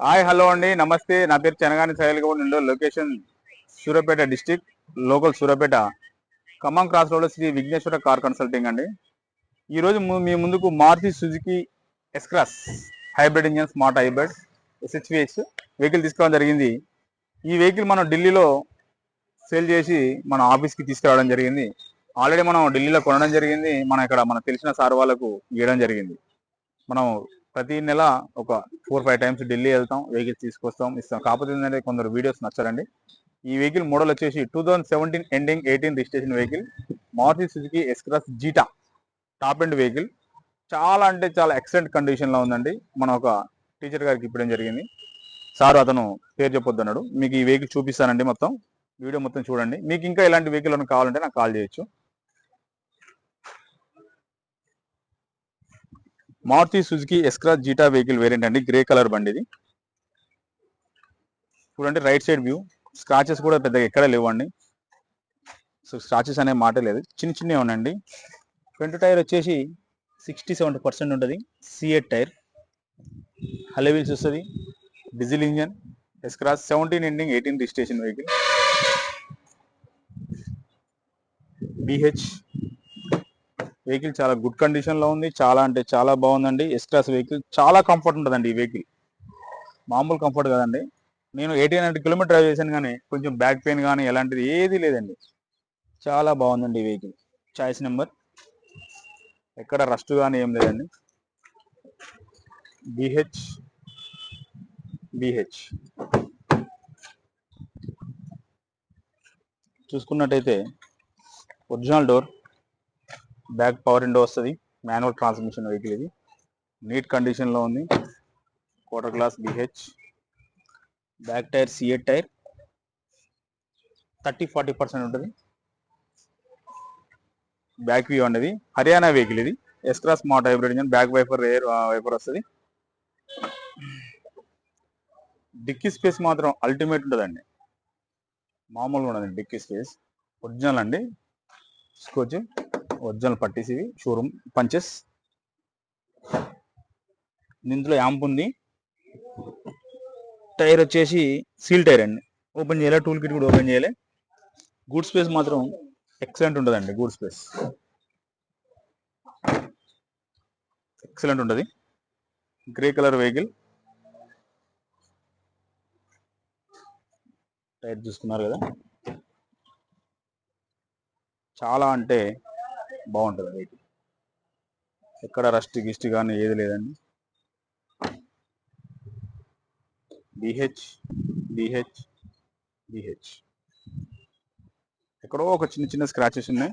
Hi hello అండి. నమస్తే. నా పేరు Chenagani Sail Goud location Suryapet district local Suryapet Khammam cross road Sri Vighneshwara car consulting అండి. ఈరోజు మీ ముందుకు Maruti Suzuki S Cross hybrid engine smart hybrid SHVS vehicle తీసుకోవడం జరిగింది. ఈ వెహికల్ మనం ఢిల్లీలో సేల్ చేసి మన ఆఫీస్కి తీసుకురావడం జరిగింది. ఆల్రెడీ మనం ఢిల్లీలో కొనడం జరిగింది. మనం ఇక్కడ మన తెలిసిన సార్ వాళ్ళకు ఇవ్వడం జరిగింది. మనం ప్రతి నెల ఒక ఫోర్ ఫైవ్ టైమ్స్ ఢిల్లీ వెళ్తాం వెహికల్స్ తీసుకొస్తాం ఇస్తాం. కాకపోతే ఏంటంటే కొందరు వీడియోస్ నచ్చారండి. ఈ వెహికల్ మోడల్ వచ్చేసి two thousand seventeen ending eighteen registration vehicle Maruti Suzuki S Cross Zeta top end vehicle చాలా అంటే చాలా ఎక్సలెంట్ కండిషన్లో ఉందండి. మనం ఒక టీచర్ గారికి ఇప్పడం జరిగింది. సార్ అతను పేరు చెప్పొద్దు అన్నాడు మీకు ఈ వెహికల్ చూపిస్తానండి మొత్తం. వీడియో మొత్తం చూడండి. మీకు ఇంకా ఇలాంటి వెహికల్ కావాలంటే నాకు కాల్ చేయొచ్చు. Maruti Suzuki S Cross Zeta vehicle variant అండి. గ్రే కలర్ బండి ఇది చూడండి రైట్ సైడ్ వ్యూ స్క్రాచెస్ కూడా పెద్దగా ఎక్కడ లేవండి. సో స్క్రాచెస్ అనే మాట లేదు. చిన్న చిన్నవి ఉండండి ఫ్రంట్ టైర్ వచ్చేసి సిక్స్టీ సెవెంటీ పర్సెంట్ ఉంటుంది సిఎట్ టైర్ హలవీల్స్ వస్తుంది. Diesel engine S Cross seventeen ending eighteen registration vehicle BH vehicle చాలా గుడ్ కండిషన్లో ఉంది. చాలా అంటే చాలా బాగుందండి. ఎస్ క్లాస్ వెహికల్ చాలా కంఫర్ట్ ఉంటుందండి ఈ వెహికల్. మామూలు కంఫర్ట్ కదండి. నేను ఎయిటీన్ హండ్రెడ్ కిలోమీటర్ డ్రైవ్ చేశాను కానీ కొంచెం బ్యాక్ పెయిన్ కానీ ఎలాంటిది ఏది లేదండి. చాలా బాగుందండి ఈ వెహికల్. Choice number? ఎక్కడ రస్ట్ కానీ ఏం లేదండి. బిహెచ్ బిహెచ్ చూసుకున్నట్టయితే original door. Back power window వస్తుంది. మాన్యువల్ ట్రాన్స్మిషన్ వెహికల్ ఇది. నీట్ కండిషన్లో ఉంది. Quarter glass BH back tyre CEAT tyre. Thirty forty percent ఉంటుంది. బ్యాక్ వ్యూ అనేది హర్యానా వెహికల్ ఇది. S Cross smart hybrid engine. Back wiper air wiper వస్తుంది. Dicky space మాత్రం ultimate ఉంటుందండి. మామూలుగా ఉండదండి డిక్కీ స్పేస్. ఒరిజినల్ అండి. స్కోచ్ ఒరిజినల్ పట్టీస్ ఇవి. Showroom punches. ఇందులో యాంప్ ఉంది. టైర్ వచ్చేసి సీల్ టైర్ అండి. ఓపెన్ చేయలే? టూల్ కిట్ కూడా ఓపెన్ చేయలే. గుడ్ స్పేస్ మాత్రం ఎక్సలెంట్ ఉంటుందండి గుడ్ స్పేస్. ఎక్సలెంట్ ఉంటుంది. Grey colour vehicle. టైర్ చూసుకున్నారు కదా. చాలా అంటే బాగుంటుంది వెహికల్ ఎక్కడ రస్ట్ గిస్ట్ కానీ ఏది లేదండి. బిహెచ్ డిహెచ్ డిహెచ్ ఎక్కడో ఒక చిన్న చిన్న స్క్రాచెస్ ఉన్నాయి.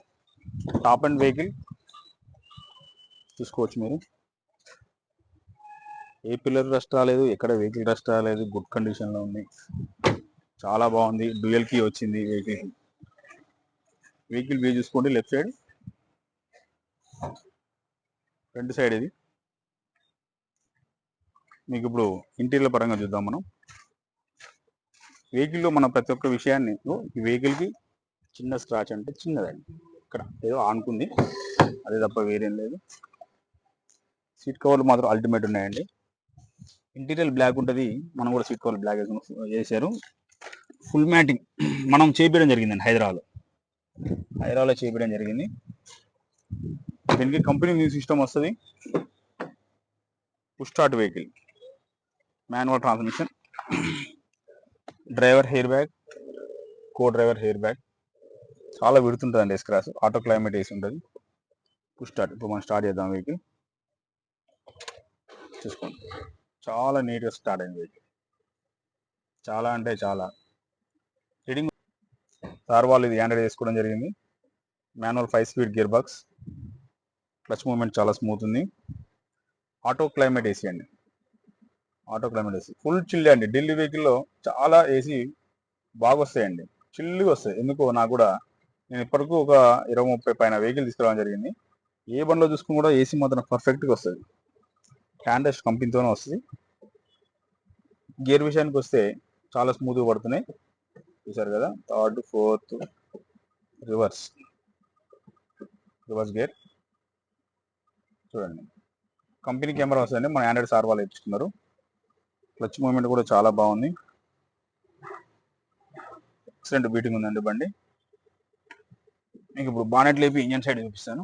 టాప్ అండ్ వెహికల్ చూసుకోవచ్చు మీరు. ఏ పిల్లర్ రస్ట్ రాలేదు ఎక్కడ వెహికల్ రస్ట్ రాలేదు గుడ్ కండిషన్లో ఉంది. చాలా బాగుంది. డ్యూయల్ కీ వచ్చింది వెహికల్ వెహికల్ వ్యూ చూసుకోండి లెఫ్ట్ సైడ్ ఫ్రంట్ సైడ్ ఇది. మీకు ఇప్పుడు ఇంటీరియర్ పరంగా చూద్దాం మనం. వెహికల్లో మన ప్రతి ఒక్క విషయాన్ని ఈ వెహికల్కి చిన్న స్క్రాచ్ అంటే చిన్నదండి. ఇక్కడ ఏదో ఆనుకుంది. అదే తప్ప వేరేం లేదు. సీట్ కవర్లు మాత్రం అల్టిమేట్ ఉన్నాయండి. ఇంటీరియర్ బ్లాక్ ఉంటుంది. మనం కూడా సీట్ కవర్ బ్లాక్ చేశారు ఫుల్ మ్యాటింగ్ మనం చేపించడం జరిగిందండి హైదరాబాద్లో. హైదరాబాద్లో చేపించడం జరిగింది. దీనికి కంపెనీ మ్యూజిక్ సిస్టమ్ వస్తుంది. Push start vehicle. Manual transmission. Driver air bag. Co driver air bag. చాలా విడుతుంటుందండి ఎస్క్రాస్ ఆటో క్లైమేట్ వేసి ఉంటుంది. Push start. ఇప్పుడు మనం స్టార్ట్ చేద్దాం వెహికల్. చూసుకోండి. చాలా నీట్గా స్టార్ట్ అయింది వెహికల్. చాలా అంటే చాలా. రీడింగ్ సార్ వాళ్ళు ఇది ఆండ్రాయిడ్ చేసుకోవడం జరిగింది. Manual five speed gear box. Clutch moment చాలా స్మూత్ ఉంది. ఆటో క్లైమేట్ ఏసీ అండి. Auto climate AC. ఫుల్ చిల్లి అండి. ఢిల్లీ వెహికల్లో చాలా ఏసీ బాగా వస్తాయండి చిల్లుగా వస్తాయి. ఎందుకో నాకు కూడా నేను ఇప్పటికూ ఒక ఇరవై ముప్పై పైన వెహికల్ తీసుకురావడం జరిగింది. ఏ బండిలో చూసుకుని కూడా ఏసీ మాత్రం పర్ఫెక్ట్గా వస్తుంది. హ్యాండెస్ట్ కంపెనీతోనే వస్తుంది. గేర్ విషయానికి వస్తే చాలా స్మూత్గా పడుతున్నాయి. చూసారు కదా? Third fourth reverse. Reverse gear. చూడండి. కంపెనీ కెమెరా వస్తుంది మన ఆండ్రాయిడ్ సార్ వాళ్ళు ఇచ్చుకున్నారు క్లచ్ మూమెంట్ కూడా చాలా బాగుంది. ఎక్సలెంట్ బీటింగ్ ఉందండి బండి. మీకు ఇప్పుడు బానెట్ లేపి ఇంజన్ సైడ్ చూపిస్తాను.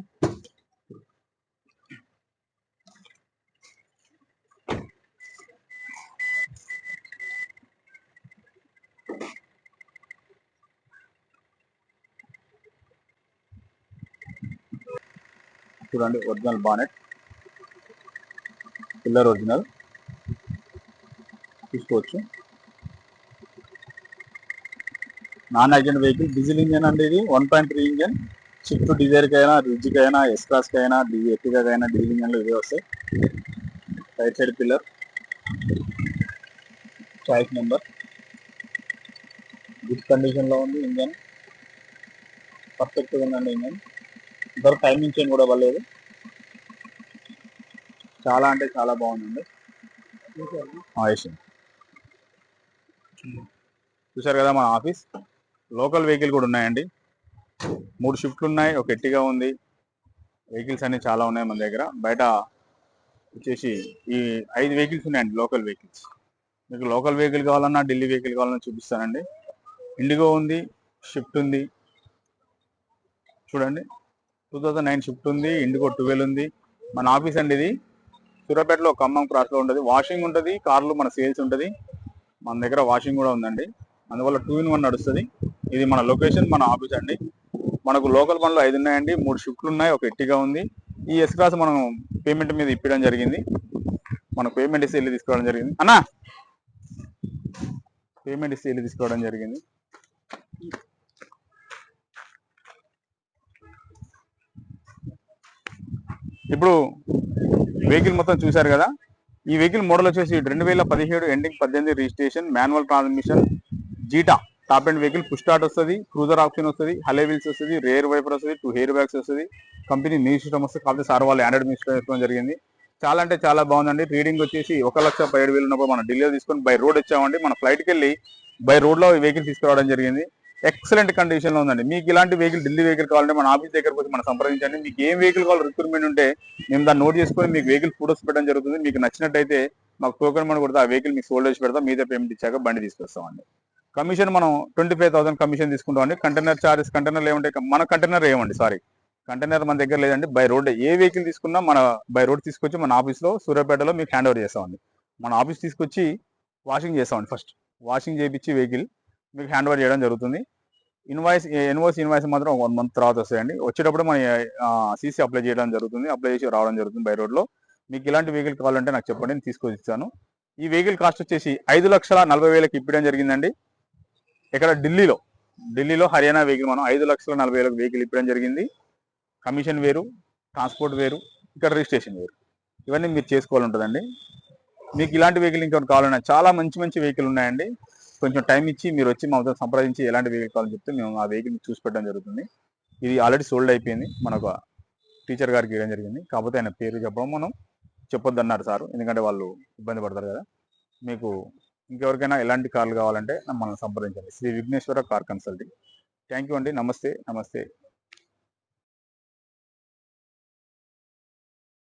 చూడండి ఒరిజినల్ బానెట్. Pillar original. తీసుకోవచ్చు. Non accident vehicle diesel engine అండి ఇది. One point three engine. Swift డిజైర్కి అయినా రిడ్జ్కి అయినా ఎస్క్రాస్కి అయినా ఎర్టిగా డీజిల్ ఇంజన్లు ఇవే వస్తాయి. Right side pillar choice number good కండిషన్లో ఉంది ఇంజన్. పర్ఫెక్ట్గా ఉందండి ఇంజన్. ఇంతవరకు టైమింగ్ చైన్ కూడా ఇవ్వలేదు చాలా అంటే చాలా బాగుందండి. చూసారు కదా మన ఆఫీస్? లోకల్ వెహికల్ కూడా ఉన్నాయండి. మూడు షిఫ్ట్లు ఉన్నాయి. ఒక ఎట్టిగా ఉంది. వెహికల్స్ అన్ని చాలా ఉన్నాయి మన దగ్గర. బయట వచ్చేసి ఈ ఐదు వెహికల్స్ ఉన్నాయండి లోకల్ వెహికల్స్. మీకు లోకల్ వెహికల్ కావాలన్నా ఢిల్లీ వెహికల్ కావాలన్నా చూపిస్తానండి. ఇండిగో ఉంది షిఫ్ట్ ఉంది. చూడండి. టూ థౌజండ్ నైన్ షిఫ్ట్ ఉంది ఇండిగో ట్వెల్వ్ ఉంది. మన ఆఫీస్ అండి ఇది. సూర్యాపేటలో ఖమ్మం క్రాస్లో ఉంటుంది. వాషింగ్ ఉంటుంది కార్లు మన సేల్స్ ఉంటుంది. మన దగ్గర వాషింగ్ కూడా ఉందండి. అందువల్ల టూ ఇన్ వన్ నడుస్తుంది. ఇది మన లొకేషన్ మన ఆఫీస్ అండి. మనకు లోకల్ పనులు ఐదు ఉన్నాయండి మూడు షిఫ్ట్లు ఉన్నాయి ఒక ఎట్టిగా ఉంది. ఈ ఎస్ క్లాస్ మనం పేమెంట్ మీద ఇప్పడం జరిగింది. మనకు పేమెంట్ ఇస్తే వెళ్ళి తీసుకోవడం జరిగింది. అన్నా! పేమెంట్ ఇస్తే వెళ్ళి తీసుకోవడం జరిగింది. ఇప్పుడు వెహికల్ మొత్తం చూశారు కదా? ఈ వెహికల్ మోడల్ వచ్చేసి రెండు వేల పదిహేడు ఎండింగ్ పద్దెనిమిది registration manual transmission Zeta top end vehicle push start వస్తుంది క్రూజర్ ఆప్షన్ వస్తుంది హలే వీల్స్ వస్తుంది రేర్ వైపర్ వస్తుంది టూ హెయిర్ బ్యాగ్స్ వస్తుంది. కంపెనీ న్యూ సిస్టమ్ వస్తుంది కాకపోతే సార్ వాళ్ళు ఆండ్రాయిడ్ న్యూ సిస్టమ్ వేసుకోవడం జరిగింది. చాలా అంటే చాలా బాగుందండి. రీడింగ్ వచ్చేసి ఒక లక్ష పదిహేడు వేలు ఉన్నప్పుడు మనం ఢిల్లీలో తీసుకొని బై రోడ్ వచ్చామండి. మన ఫ్లైట్కి వెళ్ళి బై రోడ్లో వెహికల్ తీసుకురావడం జరిగింది. ఎక్సలెంట్ కండిషన్లో ఉందండి. మీకు ఇలాంటి వెహికల్ ఢిల్లీ వెహికల్ కావాలంటే మన ఆఫీస్ దగ్గరకు వచ్చి మనం సంప్రదించండి. మీకు ఏం వెహికల్ కావాలి రిక్వైర్మెంట్ ఉంటే మేము దాన్ని నోట్ చేసుకొని మీకు వెహికల్ ఫోటోస్ పెట్టడం జరుగుతుంది. మీకు నచ్చినట్టయితే మాకు టోకెన్ మనీ కొడితే ఆ వెహికల్ మీకు సోల్డ్ చేసి పెడతాం. మీదే పేమెంట్ ఇచ్చాక బండి తీసుకొస్తామండి. కమిషన్ మనం ట్వంటీ ఫైవ్ థౌసండ్ కమిషన్ తీసుకుంటామండి కంటైనర్ చార్జెస్ కంటైనర్ ఏమంటే మన కంటైనర్ ఏమండి? సారీ కంటైనర్ మన దగ్గర లేదండి. బై రోడ్ ఏ వెహికల్ తీసుకున్నా మన బై రోడ్ తీసుకొచ్చి మన ఆఫీస్లో సూర్యాపేటలో మీకు హ్యాండ్ ఓవర్ చేస్తామండి. మన ఆఫీస్ తీసుకొచ్చి వాషింగ్ చేస్తామండి ఫస్ట్ వాషింగ్ చేయించి వెహికల్ మీకు హ్యాండ్ ఓవర్ చేయడం జరుగుతుంది. ఇన్వాయిస్ ఎన్వాయిస్ ఇన్వాయిస్ మాత్రం వన్ మంత్ తర్వాత వస్తాయండి. వచ్చేటప్పుడు మన సీసీ అప్లై చేయడం జరుగుతుంది. అప్లై చేసి రావడం జరుగుతుంది బై రోడ్లో మీకు ఇలాంటి వెహికల్ కావాలంటే నాకు చెప్పండి నేను తీసుకొని ఇస్తాను. ఈ వెహికల్ కాస్ట్ వచ్చేసి ఐదు లక్షల నలభై వేలకు ఇప్పడం జరిగిందండి. ఇక్కడ ఢిల్లీలో ఢిల్లీలో హర్యానా వెహికల్ మనం ఐదు లక్షల నలభై వేలకు వెహికల్ ఇప్పడం జరిగింది. కమిషన్ వేరు ట్రాన్స్పోర్ట్ వేరు ఇక్కడ రిజిస్ట్రేషన్ వేరు. ఇవన్నీ మీరు చేసుకోవాలి ఉంటుందండి మీకు ఇలాంటి వెహికల్ ఇంకొకటి కావాలన్నా చాలా మంచి మంచి వెహికల్ ఉన్నాయండి. కొంచెం టైం ఇచ్చి మీరు వచ్చి మా సంప్రదించి ఎలాంటి వెహికల్ కావాలని చెప్తే మేము ఆ వెహికల్ చూసి పెట్టడం జరుగుతుంది. ఇది ఆల్రెడీ సోల్డ్ అయిపోయింది. మనకు టీచర్ గారికి ఇవ్వడం జరిగింది. కాకపోతే ఆయన పేరు చెప్పడం మనం చెప్పొద్దు అన్నారు సార్. ఎందుకంటే వాళ్ళు ఇబ్బంది పడతారు కదా. మీకు ఇంకెవరికైనా ఎలాంటి కార్లు కావాలంటే మనం సంప్రదించండి. Sri Vighneshwara car consulting. Thank you అండి. నమస్తే. నమస్తే.